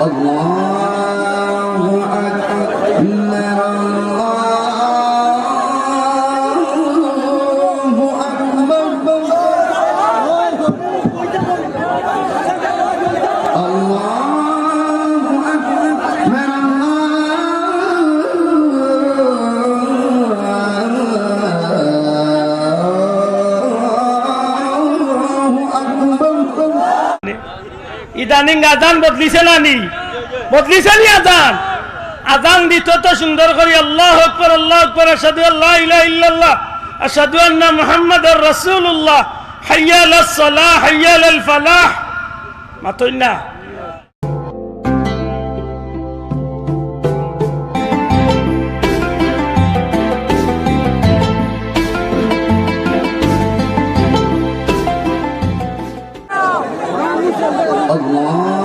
Allah ইদানিং আজান বদলিছে না নি? বদলিছে নি আজান? আজান দিত তো সুন্দর করে, আল্লাহ আকবর আল্লাহ আকবর আসাদু আল্লাহ ইলাহা ইল্লাল্লাহ আসাদু আন্না মুহাম্মাদুর রাসূলুল্লাহ হাইয়া আলাস সালাহ হাইয়া আলাল ফালাহ। মাতই না। 我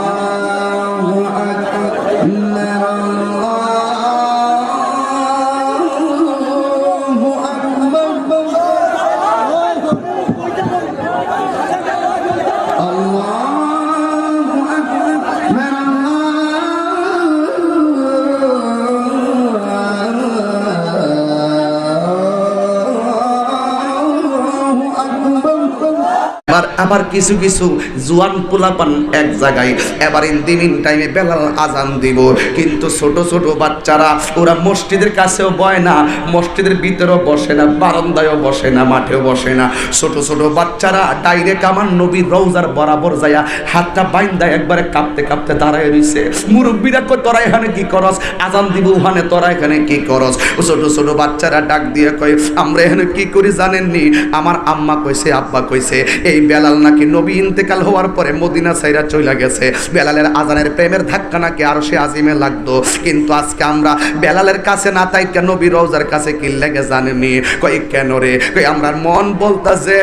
আবার কিছু কিছু জুয়ান পোলাপান এক জায়গায়। এবার ইন্দিমিন টাইমে বেলাল আজান দিব। কিন্তু ছোট ছোট বাচ্চারা, ওরা মসজিদের কাছেও বয় না, মসজিদের ভিতরেও বসে না, বারান্দায়ও বসে না, মাঠেও বসে না। ছোট ছোট বাচ্চারা ডাইরেক্ট আমার নবীর রৌজার বরাবর যায়া হাতটা বাইন্দা একবারে কাঁপতে কাঁপতে দাঁড়ায় রইছে। মুরব্বীরা কই তোরা এখানে কি করস? আজান দিব ওখানে, তোরা এখানে কি করস? ছোট ছোট বাচ্চারা ডাক দিয়ে কয়, আমরা এখানে কি করি জানেননি? আমার আম্মা কইছে, আব্বা কইছে, এই বেলাল নাকি নবী ইন্তেকাল হওয়ার পরে মদিনা সাইরা চলে গেছে। বেলালের আজানের প্রেমের ধাক্কা নাকি আরও সে আজিমে লাগতো। কিন্তু আজকে আমরা বেলালের কাছে না, তাই কেন নবী রওজার কাছে কি লেগে জানেনি কই, কেন রে? কই, আমরা মন বলতাছে,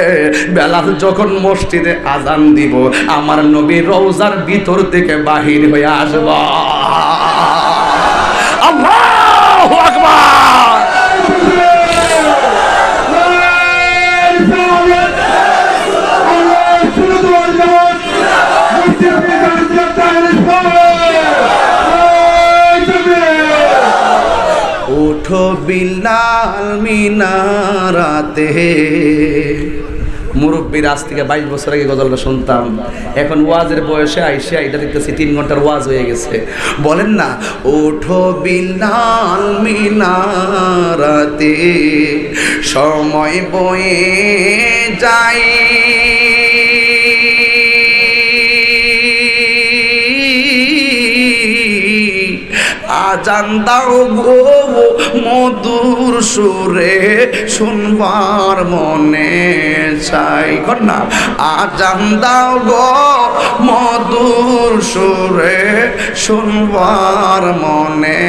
বেলাল যখন মসজিদে আজান দিব, আমার নবী রওজার ভিতর থেকে বাহির হয়ে আসবা। আল্লাহু! উঠো বিলাল মিনারাতে। মুরব্বীর আজ থেকে বাইশ বছর আগে গজলটা শুনতাম। এখন ওয়াজের বয়সে আইসে এটা দেখতেছি, তিন ঘণ্টার ওয়াজ হয়ে গেছে। বলেন না, ওঠো বিলাল মিনারাতে, সময় বয়ে যাই। আজান দাও গো। মধুর সুরে শুনবার মনে চাই। না। আজান দাও গো, মধুর সুরে শুনবার মনে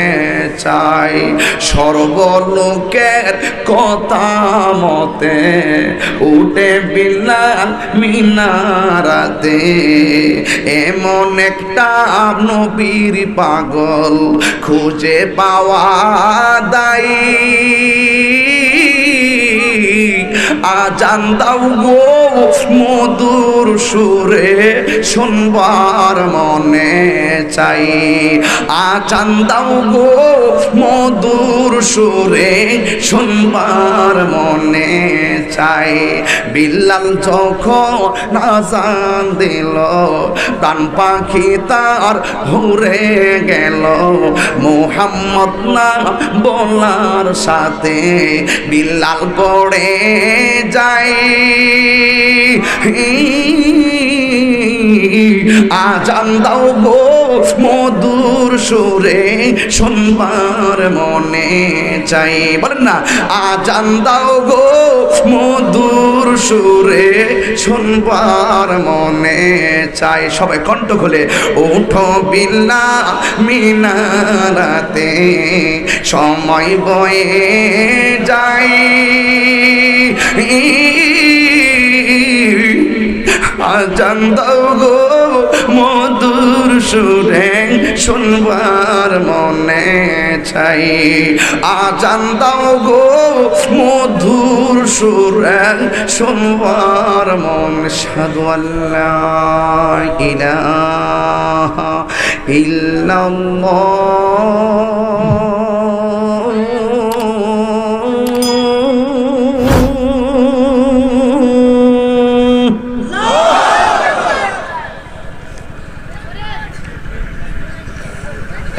চাই। সর্বলোকের কথা মতে উঠে বিলাল মিনারাতে, এমন একটা নবীর পাগল খুঁজে পাওয়া দায়ী আজান দাও গো মধুর সুরে শুনবার মনে চাই। আজান দাও গো মধুর সুরে শুনবার মনে চাই বিল্লাল যখন নাজান দিল, প্রাণ পাখি তার ঘুরে গেল। মোহাম্মদ না বলার সাথে বিল্লাল পড়ে যাই আজান দাও গো মধুর সুরে শুনবার মনে চাই। বলেন না, আজান দাও গো মধুর সুরে শুনবার মনে চাই। সবাই কণ্ঠ খুলে, ওঠো বিল্লা মিনারাতে, সময় বয়ে যাই আজান দাও গো মধুর সুরে শুনবার মনে চাই। আজান দাও গো মধুর সুরে শুনবার মন সাধু আল্লাহ, ইলাহা ইল্লাল্লাহ।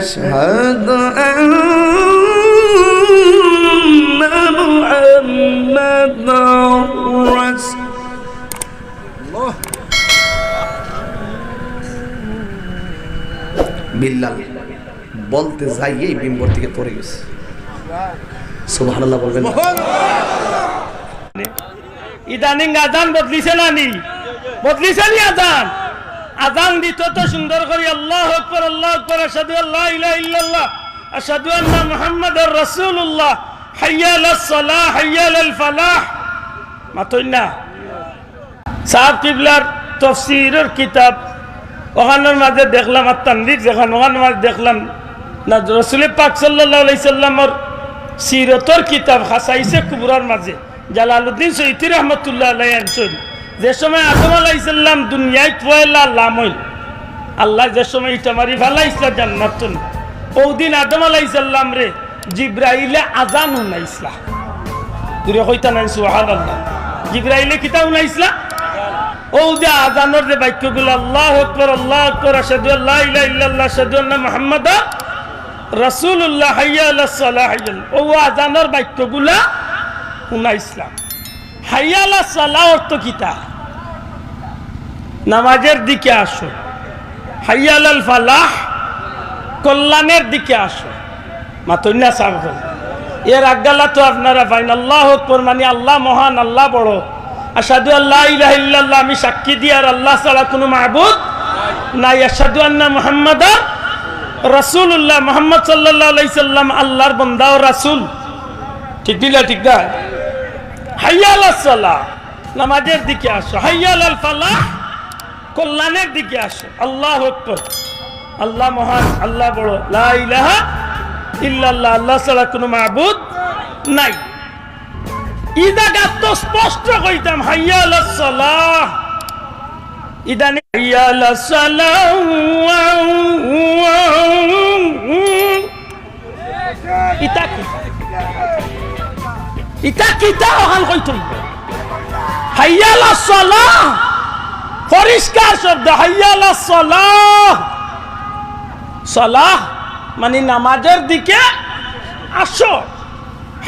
أشهد أن محمدا رسول বিল্লাল বলতে যাই এই বিম্বর থেকে পড়ে গেছে সুবহানাল্লাহ বলবেন না? ইদানিং আজান বদলিছে না নি বদলিছে নি আজান আজান দিত তো সুন্দর করে। আল্লাহ আকবার আল্লাহ আকবার। আশহাদু আল্লাহ ইলাহা ইল্লাল্লাহ, আশহাদু আন্না মুহাম্মাদার রাসূলুল্লাহ। হাইয়া আলাস সালাহ, হাইয়া আলাল ফালাহ। মাতই না সাহেব কিবলার তফসিরের কিতাব, ওখানের মাঝে দেখলাম আর তানবির যখন, ওখানের মাঝে দেখলাম, না, রসুল পাক আলাইহি সাল্লামর সিরতর কিতাব হাসাইছে কুবরার মাঝে, জালালউদ্দিন সৈয়দি রহমতুল্লাহ আলাইহি আনছেন যে সময় আদম আলাইহিস সালাম দুনিয়ায় পয়লা লামইল আল্লাহ যে সময় ইটা মারি ফেলাইছিল জান্নাত ওদিন আদম আলাইহিস সালাম রে জিব্রাইলে আজান শুনাইছিলা দূরে কইতা নাই, সুবহানাল্লাহ। জিব্রাইলে কিতা শুনাইছিলা ও যে আজানোর যে বাক্যগুলো, আল্লাহ আকবর আল্লাহ আকবর আসাদু আল্লাহ ইলাহা ইল্লাল্লাহ আসাদু আন্না মুহাম্মাদ রাসূলুল্লাহ, হাইয়া আলাস সালাহ ও আজানোর বাক্যগুলা শুনাইছিলাম হাইয়া আলাস সালাহ অর্থ কিতা? নামাজের দিকে আসো। হাইয়া আলাল ফালাহ, কল্যাণের দিকে আসো। মাতন্যা সাহেব, এর আজ্ঞালা তো আপনারা পাইন। আল্লাহ আকবর মানে আল্লাহ মহান, আল্লাহ বড়। আসাদু আল্লাহ ইলাহা ইল্লাল্লাহ, আমি সাক্ষী দিই আর আল্লাহ ছাড়া কোনো মাহবুদ নাই। আসাদু আন্না মুহাম্মাদ রাসূলুল্লাহ, মুহাম্মদ আলাইহি সাল্লাম, আল্লাহর বান্দা ও রাসূল। ঠিক দিলা, ঠিক না হাইয়া আলাস সালাহ, নামাজের দিকে আসো। হাইয়া আলাল ফালাহ কল্যাণের দিকে আসো। আল্লাহ আল্লাহ মহান, আল্লাহ বড়। লা ইলাহা ইল্লাল্লাহ, আল্লাহ ছাড়া কোনো মাহবুদ নাই। ই জায়গা তো স্পষ্ট কইতাম হাইয়া আলাস সালাহ কি? ইতা পরিষ্কার শব্দ হাইয়া আলাস সালাহ। সালাহ মানে নামাজের দিকে আসো।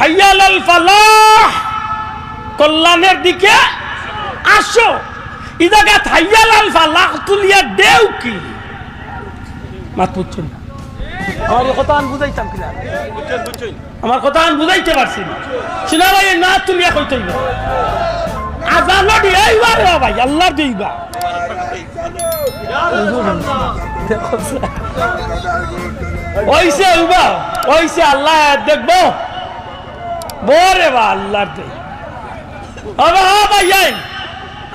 হাইয়াল আল ফালাহ। কল্যাণের দিকে আসো। এই জায়গাত হাইয়াল ফালাহ তুলিয়া দেও কি? মাত বুঝছেন না। আমার কথা আমি বুঝাইতাম কিনা? আমার কথা আমি বুঝাইতে পারছি না। ভাই না তুলিয়া কইতে হইব। আজানো ভাই, আল্লাহ উবা আল্লাহ বা আল্লাহর দে। হবে, হা ভাইয়াই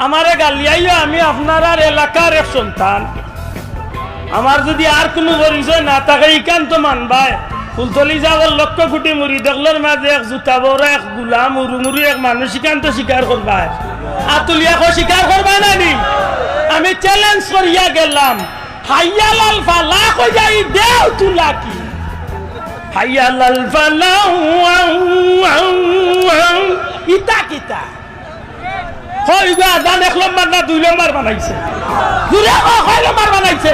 আমারে গালিয়াইও আমি আপনার এলাকার এক সন্তান। আমার যদি আর কোনো পরিচয় না থাকে ইকান তো মানবাই ফুলতলি যাওয়ার লক্ষ কোটি মুড়ি দেখলোর মাঝে এক জুতা বড়, এক গুলাম মুরু মুরু এক মানুষ ইকান তো স্বীকার করবাই আতুলিয়াকে স্বীকার করবা না নি? আমি চ্যালেঞ্জ করিয়া গেলাম। হাইয়ালাল ফালা কই যাই, দেও তুলা কি? ইতা কিতা এক নম্বর না দুই নম্বর বানাইছে? দূরে নম্বর বানাইছে?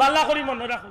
বাল্লা করি মনে রাখো।